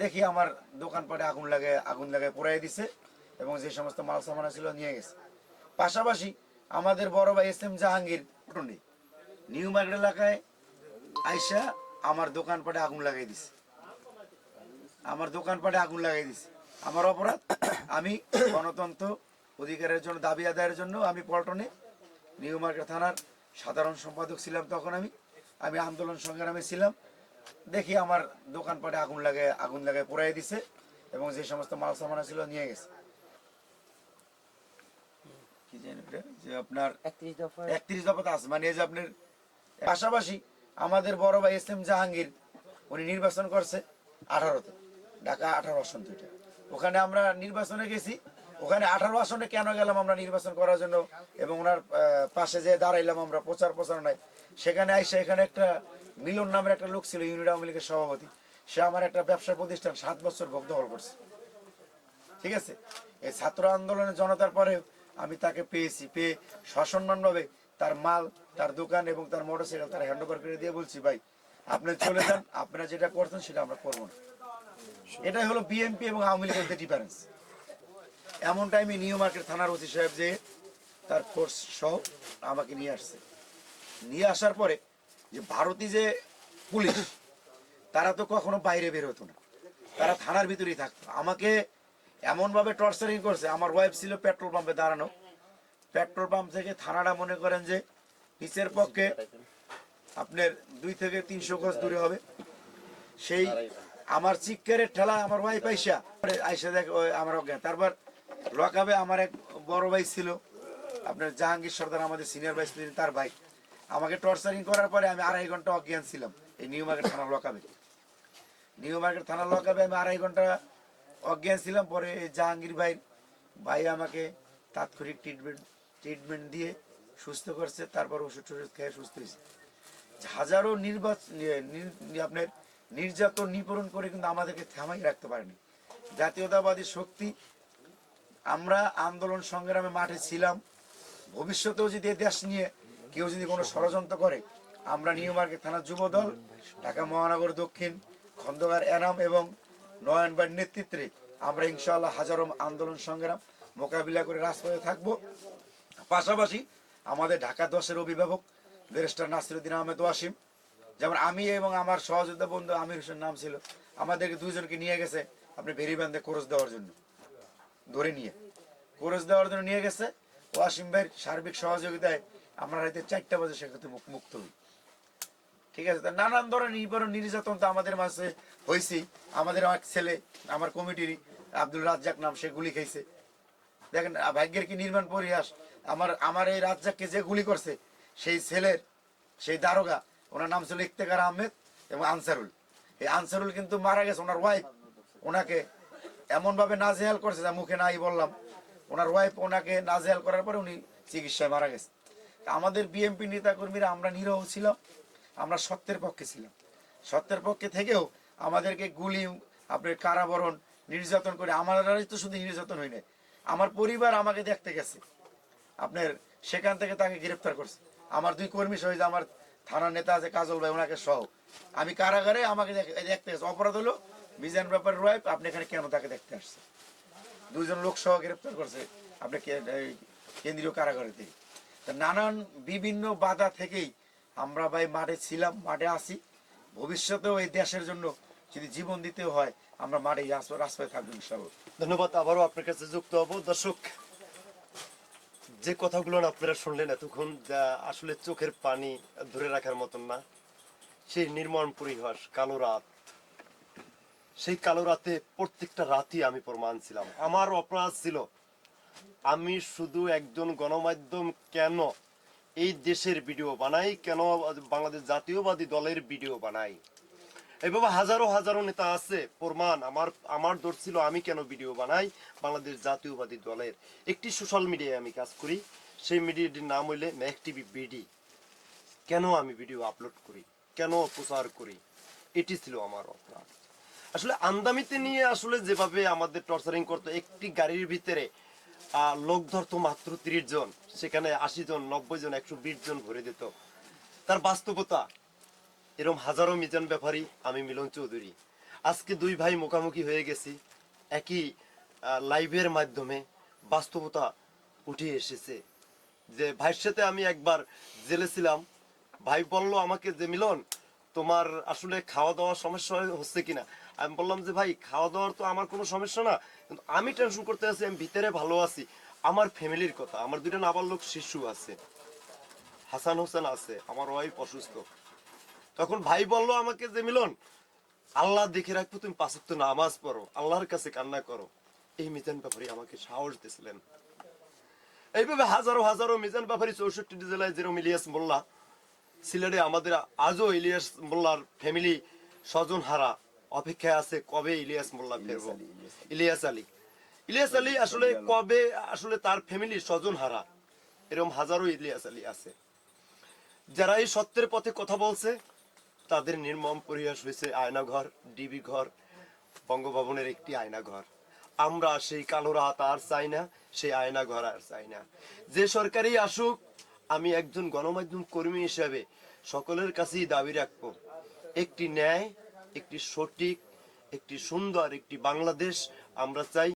দেখি আমার দোকানপাটে আগুন লাগে আগুন লাগে পুরাই দিছে এবং যে সমস্ত মাল সামানা ছিল নিয়ে গেছে। পাশাপাশি আমাদের বড় ভাই এস এম জাহাঙ্গীর পটনে নিউ মার্কেট এলাকায় আইসা আমার দোকানপাটে আগুন লাগাই দিছে। আমার দোকানপাটে আগুন লাগাই দিছে। আমার অপরাধ, আমি গণতন্ত্র অধিকারের জন্য, দাবি আদায়ের জন্য আমি পল্টনে নিউ মার্কেট থানার সাধারণ সম্পাদক ছিলাম তখন আমি। আমি আন্দোলন সংগ্রামে ছিলাম। দেখি আমার দোকানপাটে আগুন লাগে আগুন লাগে পুরাই দিছে এবং যে সমস্ত মাল সামানা ছিল নিয়ে গেছে। কি জানি যে আপনার একত্রিশ দফা। আছে মানে এই যে আপনার পাশাপাশি আমাদের বড় ভাই এস এম জাহাঙ্গীর উনি নির্বাচন করছে আঠারোতে ঢাকা আঠারো আসন দুইটা। ওখানে আমরা নির্বাচনে গেছি ওখানে আঠারো আসনে কেন গেলাম আমরা নির্বাচন করার জন্য? এবং ওনার পাশে যে দাঁড়াইলাম আমরা প্রচার প্রচারণায় সেখানে আইসে এখানে একটা মিলন নামের একটা লোক ছিল ইউনিট আওয়ামী লীগের সভাপতি। সে আমার একটা ব্যবসা প্রতিষ্ঠান, সাত বছর ভোগ দখল করছে। ঠিক আছে? এই ছাত্র আন্দোলনের জনতার পরে আমি তাকে পেয়েছি। পেয়ে সসম্মানভাবে তার মাল, তার দোকান এবং তার মোটরসাইকেল তার হ্যান্ড ওভার করে দিয়ে বলছি, ভাই, আপনি চলে যান, আপনারা যেটা করছেন সেটা আমরা করব না। এটাই হলো বিএনপি এবং আওয়ামী লীগের ডিফারেন্স এমন টাইমে নিউ মার্কেট থানার ওসি সাহেব যে তার ফোর্স সহ আমাকে নিয়ে আসছে। নিয়ে আসার পরে যে ভারতী যে পুলিশ, তারা তো কখনো বাইরে বের হতো না। তারা থানার ভিতরেই থাকতো। আমাকে এমনভাবে টর্চারিং করছে, আমার ওয়াইফ ছিল পেট্রোল পাম্পে দাঁড়ানো। পেট্রোল পাম্প থেকে থানাটা মনে করেন যে নিচের পক্ষে আপনার দুই থেকে তিনশো গজ দূরে হবে। সেই আমার চিৎকারের ঠেলা আমার ওয়াইফ আইসা আইসা দেখ আমার অজ্ঞান তারপর লকাবে আমার এক বড় ভাই ছিল, আপনার জাহাঙ্গীর সর্দার, আমাদের সিনিয়র প্রেসিডেন্ট তার ভাই। আমাকে টর্চারিং করার পরে আমি আড়াই ঘণ্টা অজ্ঞান ছিলাম। এই নিউ মার্কেট থানার লকাবে নিউ মার্কেট থানার লকাবে আমি আড়াই ঘণ্টা অজ্ঞান ছিলাম। পরে এই জাহাঙ্গীর ভাই ভাই আমাকে তাৎক্ষণিক ট্রিটমেন্ট ট্রিটমেন্ট দিয়ে সুস্থ করছে। তারপর ওষুধ টষুধ খেয়ে সুস্থ হয়েছে। হাজারো নির্বাচন আপনার নির্যাতন নিপূরণ করে কিন্তু আমাদেরকে থামাই রাখতে পারেনি। জাতীয়তাবাদী শক্তি, আমরা আন্দোলন সংগ্রামে মাঠে ছিলাম। ভবিষ্যতেও যদি দেশ নিয়ে কেউ যদি কোনো ষড়যন্ত্র করে, আমরা নিউ মার্কেট থানার যুব দল ঢাকা মহানগর দক্ষিণ, খন্দকার এনাম এবং নয়ন ভাইয়ের নেতৃত্বে আমরা ইনশাআল্লাহ হাজারো আন্দোলন সংগ্রাম মোকাবিলা করে রাজপথে থাকব। পাশাপাশি আমাদের ঢাকা দশের অভিভাবক ব্যারিস্টার নাসিরুদ্দিন আহমেদ ওয়াসিম, যেমন আমি এবং আমার সহযোদ্ধা বন্ধু আমির হোসেন নাম ছিল, আমাদেরকে দুজনকে নিয়ে গেছে আপনি ভেরিবান্ধে কোরস দেওয়ার জন্য। ধরে নিয়ে। কোরস দেওয়ার জন্য নিয়ে গেছে। ওয়াসিম ভাইয়ের সার্বিক সহযোগিতায় আমরা রাতে চারটা বাজে সেক্ষেত্রে মুক- মুক্ত হই ঠিক আছে? তা নানান ধরনের নির্যাতন তো আমাদের মাঝে হয়েছি আমাদের এক ছেলে, আমার কমিটির আব্দুল রাজ্জাক নাম সে গুলি খাইছে। দেখেন ভাগ্যের কি নির্মাণ পরিহাস? আমার আমার এই রাজ্জাককে যে গুলি করছে, সেই ছেলের, সেই দারোগা, ওনার নাম ছিল ইফতেকার আহমেদ এবং আনসারুল। এই আনসারুল কিন্তু মারা গেছে, ওনার ওয়াইফ ওনাকে এমনভাবে নাজেহাল করছে যা মুখে নাই বললাম। ওনার ওয়াইফ ওনাকে নাজেহাল করার পরে উনি চিকিৎসায় মারা গেছে। আমাদের বিএনপি নেতাকর্মীরা আমরা নিরহ ছিলাম, আমরা সত্যের পক্ষে ছিলাম। সত্যের পক্ষে থেকেও আমাদেরকে গুলি আপনার কারাবরণ, নির্যাতন করে আমারাই তো শুধু নির্যাতন হয় নাই। আমার পরিবার আমাকে দেখতে গেছে। আপনার সেখান থেকে তাকে গ্রেফতার করছে। আমার দুই কর্মী সহিত আমার থানার নেতা আছে কাজল ভাই, ওনাকে সহ। আমি কারাগারে আমাকে দেখতে গেছে। অপরাধ হলো মিজান ব্যাপার রয়েব আপনি এখানে কেন তাকে দেখতে আসছে দুজন লোক সহ গ্রেফতার করছে, আপনি কেন্দ্রীয় কারাগারে তা নানান বিভিন্ন বাধা থেকেই আমরা ভাই মাঠে ছিলাম, মাঠে আসি ভবিষ্যতেও এই দেশের জন্য যদি জীবন দিতে হয়, আমরা মাঠে রাস্তায় থাকব ইনশাল্লাহ ধন্যবাদ, আবারও আপনার কাছে যুক্ত হব। দর্শক, যে কথাগুলো আপনারা শুনলেন এতক্ষণ, যা আসলে চোখের পানি ধরে রাখার মতন না, সেই নির্মম পরিহাস, কালো রাত। সেই কালো রাতে প্রত্যেকটা রাতই আমি প্রমাণ ছিলাম। আমার অপরাধ ছিল আমি শুধু একজন গণমাধ্যম কেন এই দেশের ভিডিও বানাই? কেন বাংলাদেশ জাতীয়বাদী দলের ভিডিও বানাই? এভাবে হাজারো হাজারো নেতা আছে, প্রমাণ আমার আমার দোষ ছিল আমি কেন ভিডিও বানাই বাংলাদেশ জাতীয়বাদী দলের? একটি সোশ্যাল মিডিয়ায় আমি কাজ করি, সেই মিডিয়াটির নাম হইলে ম্যাক টিভি বিডি কেন আমি ভিডিও আপলোড করি? কেন প্রচার করি? এটি ছিল আমার অপরাধ। আসলে আন্দামিতে নিয়ে আসলে যেভাবে আমাদের টর্চারিং করতো, একটি গাড়ির ভিতরে লোক ধরতো মাত্র তিরিশ জন, সেখানে আশি জন, নব্বই জন, একশো বিশ জন ভরে দিত। তার বাস্তবতা এরকম হাজারো মিজান ব্যাপারী আমি মিলন চৌধুরী। আজকে দুই ভাই মুখামুখি হয়ে গেছি, একই লাইভের মাধ্যমে বাস্তবতা উঠে এসেছে। যে ভাইয়ের সাথে আমি একবার জেলে ছিলাম, ভাই বলল, আমাকে যে মিলন, তোমার আসলে খাওয়া দাওয়ার সমস্যা হচ্ছে কিনা? আমি বললাম যে, ভাই খাওয়া দাওয়ার তো আমার কোনো সমস্যা না, কিন্তু আমি টেনশন করতে আছি, আমি ভিতরে ভালো আছি। আমার ফ্যামিলির কথা, আমার দুইটা নাবালক শিশু আছে, হাসান হোসেন আছে, আমার ওয়াইফ অসুস্থ। তখন ভাই বলল আমাকে যে, মিলন, আল্লাহ দেখে রাখব, তুমি পাঁচক্ত নামাজ পড়ো, আল্লাহর কাছে কান্না করো। এই মিজান ব্যাপারে আমাকে সাহস দিয়েছিলেন। এইভাবে হাজারো হাজারো মিজান ব্যাপারী চৌষট্টি জেলায় যেরকম ইলিয়াস মোল্লা, সিলেটে আমাদের আজও ইলিয়াস মোল্লার ফ্যামিলি স্বজন হারা। অপেক্ষায় আছে কবে ইলিয়াস মোল্লা ফেরবো ইলিয়াস আলী। ইলিয়াস আলী। আসলে কবে আসলে তার ফ্যামিলি স্বজন হারা? এরকম হাজারো ইলিয়াস আলী আছে। যারা এই সত্যের পথে কথা বলছে তাদের নির্মম পরিহাস হয়েছে আয়নাঘর ডিবি ঘর বঙ্গভবনের একটি আয়নাঘর। আমরা সেই কালো রাত আর চাই না সেই আয়নাঘর আর চাই না। যে সরকারি আসুক আমি একজন গণমাধ্যম কর্মী হিসাবে সকলের কাছেই দাবি রাখব একটি ন্যায় একটি সঠিক একটি সুন্দর একটি বাংলাদেশ আমরা চাই।